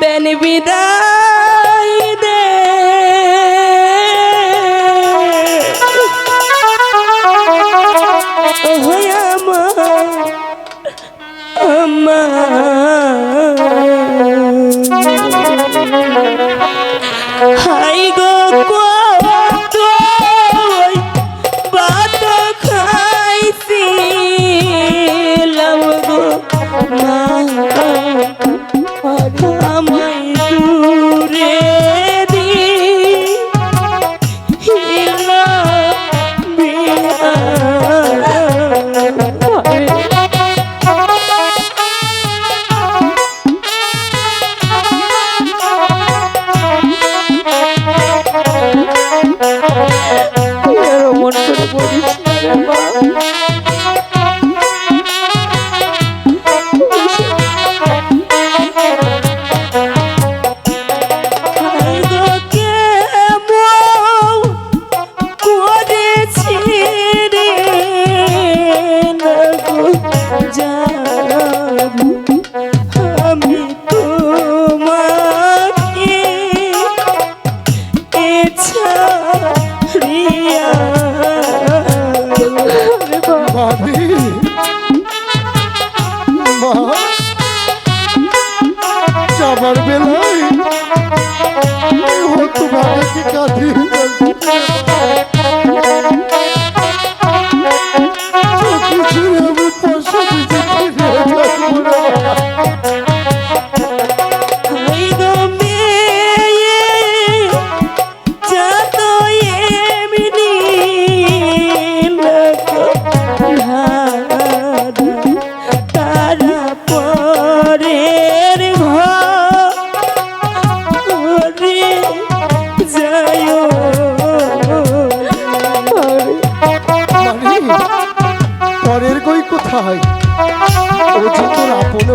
Ben vida যাবার বেলায় হতো ভাবে কি কাঁদি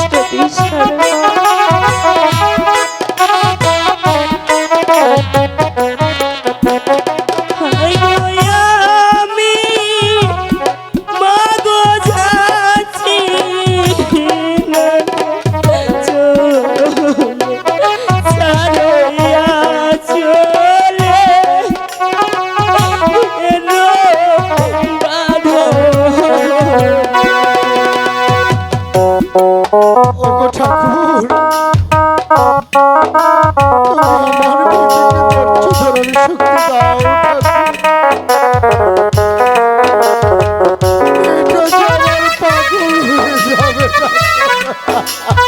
spit these feathers. 哈 哈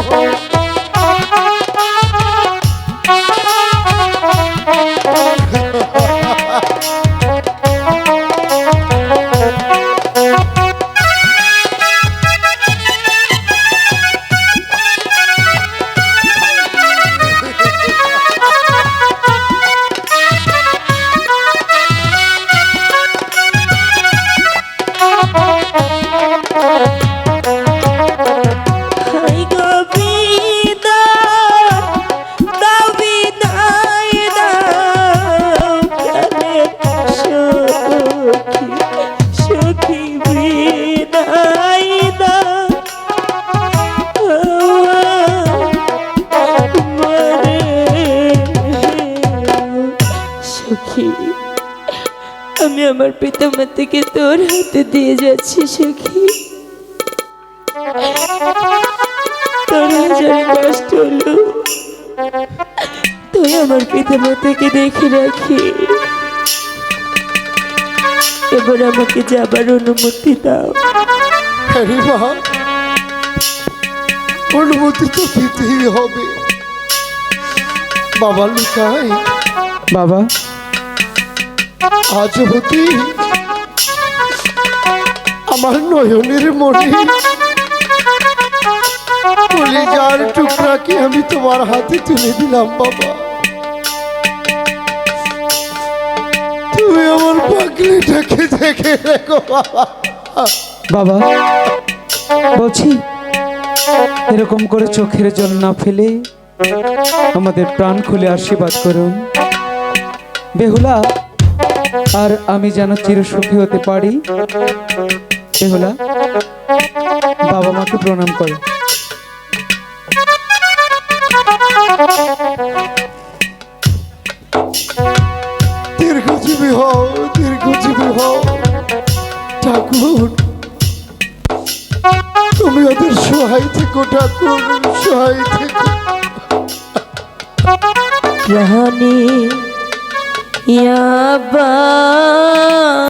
পাঠানো হয়। আমার পিতা মাতাকে তোর হাতে দিয়ে যাচ্ছি সখী। তোর হাজার কষ্ট হলো। তুই আমার পিতা মাতাকে দেখে রাখি। এবার আমাকে যাবার অনুমতি দাও। মা অনুমতি তো দিতেই হবে। বাবা লুকায়। বাবা আজ হতে আমার নয়নের মনে কলিজার টুকরাকে আমি তোমার হাতে তুলে দিলাম, বাবা? তুমি আমার পাগলিটাকে দেখে বাবা। বাবা, বলছি, এরকম করে চোখের জল না ফেলে আমাদের প্রাণ খুলে আশীর্বাদ করুন। বেহুলা আর আমি যেন চিরসুখী হতে পারি? বেহুলা বাবা মাকে প্রণাম করো। দীর্ঘজীবী হও দীর্ঘজীবী হও। ঠাকুর তুমি ওদের সহায় থেকো ঠাকুর সহায় থেকো। ইয়াবা